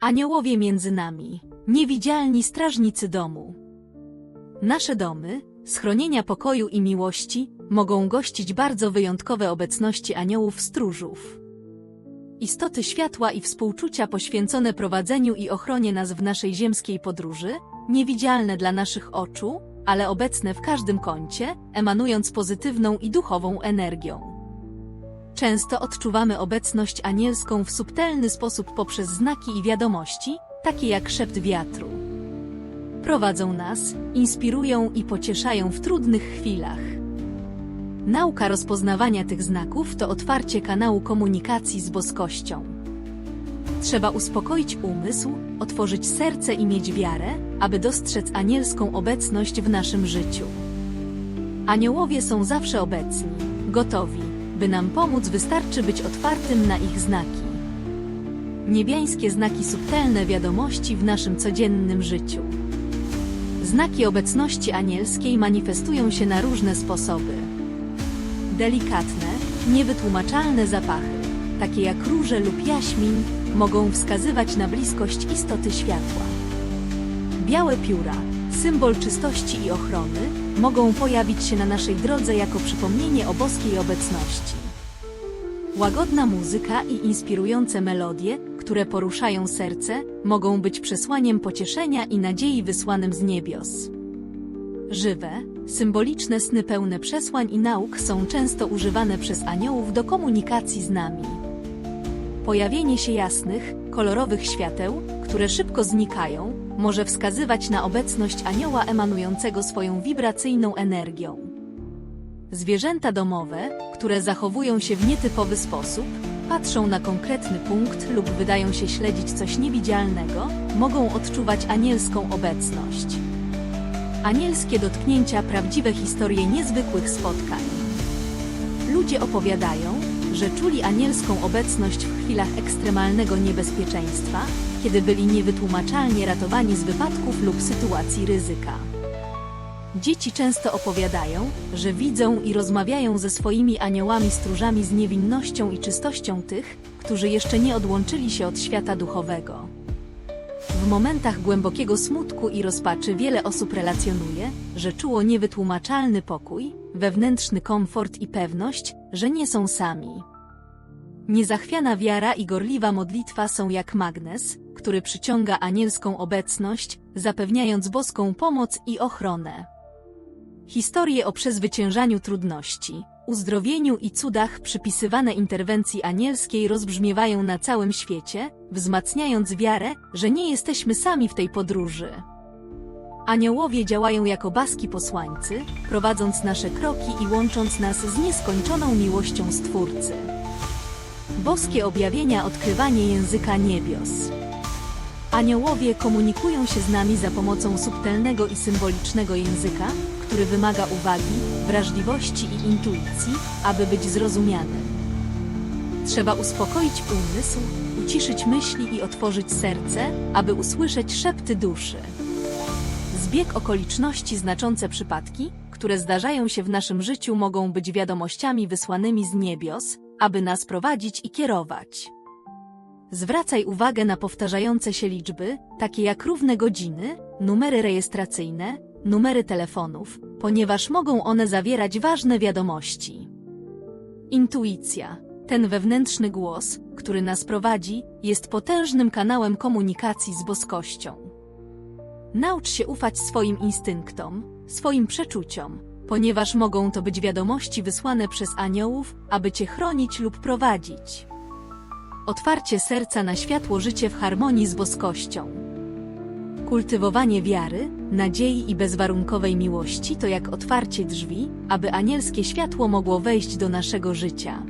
Aniołowie między nami, niewidzialni strażnicy domu. Nasze domy, schronienia pokoju i miłości, mogą gościć bardzo wyjątkowe obecności aniołów stróżów. Istoty światła i współczucia poświęcone prowadzeniu i ochronie nas w naszej ziemskiej podróży, niewidzialne dla naszych oczu, ale obecne w każdym kącie, emanując pozytywną i duchową energią. Często odczuwamy obecność anielską w subtelny sposób poprzez znaki i wiadomości, takie jak szept wiatru. Prowadzą nas, inspirują i pocieszają w trudnych chwilach. Nauka rozpoznawania tych znaków to otwarcie kanału komunikacji z boskością. Trzeba uspokoić umysł, otworzyć serce i mieć wiarę, aby dostrzec anielską obecność w naszym życiu. Aniołowie są zawsze obecni, gotowi, by nam pomóc, wystarczy być otwartym na ich znaki. Niebiańskie znaki subtelne wiadomości w naszym codziennym życiu. Znaki obecności anielskiej manifestują się na różne sposoby. Delikatne, niewytłumaczalne zapachy, takie jak róże lub jaśmin, mogą wskazywać na bliskość istoty światła. Białe pióra, symbol czystości i ochrony, mogą pojawić się na naszej drodze jako przypomnienie o boskiej obecności. Łagodna muzyka i inspirujące melodie, które poruszają serce, mogą być przesłaniem pocieszenia i nadziei wysłanym z niebios. Żywe, symboliczne sny pełne przesłań i nauk są często używane przez aniołów do komunikacji z nami. Pojawienie się jasnych, kolorowych świateł, które szybko znikają, może wskazywać na obecność anioła emanującego swoją wibracyjną energią. Zwierzęta domowe, które zachowują się w nietypowy sposób, patrzą na konkretny punkt lub wydają się śledzić coś niewidzialnego, mogą odczuwać anielską obecność. Anielskie dotknięcia prawdziwe historie niezwykłych spotkań. Ludzie opowiadają, że czuli anielską obecność w chwilach ekstremalnego niebezpieczeństwa, kiedy byli niewytłumaczalnie ratowani z wypadków lub sytuacji ryzyka. Dzieci często opowiadają, że widzą i rozmawiają ze swoimi aniołami stróżami z niewinnością i czystością tych, którzy jeszcze nie odłączyli się od świata duchowego. W momentach głębokiego smutku i rozpaczy wiele osób relacjonuje, że czuło niewytłumaczalny pokój, wewnętrzny komfort i pewność, że nie są sami. Niezachwiana wiara i gorliwa modlitwa są jak magnes, który przyciąga anielską obecność, zapewniając boską pomoc i ochronę. Historie o przezwyciężaniu trudności, uzdrowieniu i cudach przypisywane interwencji anielskiej rozbrzmiewają na całym świecie, wzmacniając wiarę, że nie jesteśmy sami w tej podróży. Aniołowie działają jako baski posłańcy, prowadząc nasze kroki i łącząc nas z nieskończoną miłością Stwórcy. Boskie objawienia odkrywanie języka niebios. Aniołowie komunikują się z nami za pomocą subtelnego i symbolicznego języka, który wymaga uwagi, wrażliwości i intuicji, aby być zrozumianym. Trzeba uspokoić umysł, uciszyć myśli i otworzyć serce, aby usłyszeć szepty duszy. Zbieg okoliczności znaczące przypadki, które zdarzają się w naszym życiu mogą być wiadomościami wysłanymi z niebios, aby nas prowadzić i kierować. Zwracaj uwagę na powtarzające się liczby, takie jak równe godziny, numery rejestracyjne, numery telefonów, ponieważ mogą one zawierać ważne wiadomości. Intuicja, ten wewnętrzny głos, który nas prowadzi, jest potężnym kanałem komunikacji z boskością. Naucz się ufać swoim instynktom, swoim przeczuciom, ponieważ mogą to być wiadomości wysłane przez aniołów, aby cię chronić lub prowadzić. Otwarcie serca na światło życie w harmonii z boskością. Kultywowanie wiary, nadziei i bezwarunkowej miłości to jak otwarcie drzwi, aby anielskie światło mogło wejść do naszego życia.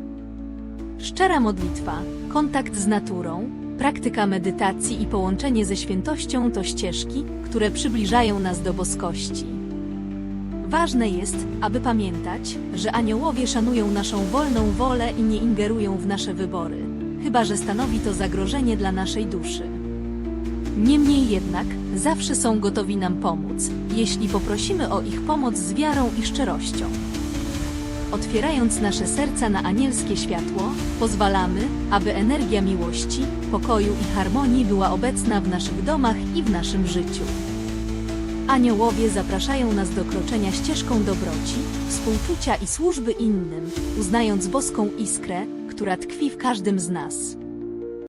Szczera modlitwa, kontakt z naturą, praktyka medytacji i połączenie ze świętością to ścieżki, które przybliżają nas do boskości. Ważne jest, aby pamiętać, że aniołowie szanują naszą wolną wolę i nie ingerują w nasze wybory, chyba że stanowi to zagrożenie dla naszej duszy. Niemniej jednak, zawsze są gotowi nam pomóc, jeśli poprosimy o ich pomoc z wiarą i szczerością. otwierając nasze serca na anielskie światło, pozwalamy, aby energia miłości, pokoju i harmonii była obecna w naszych domach i w naszym życiu. Aniołowie zapraszają nas do kroczenia ścieżką dobroci, współczucia i służby innym, uznając boską iskrę, która tkwi w każdym z nas.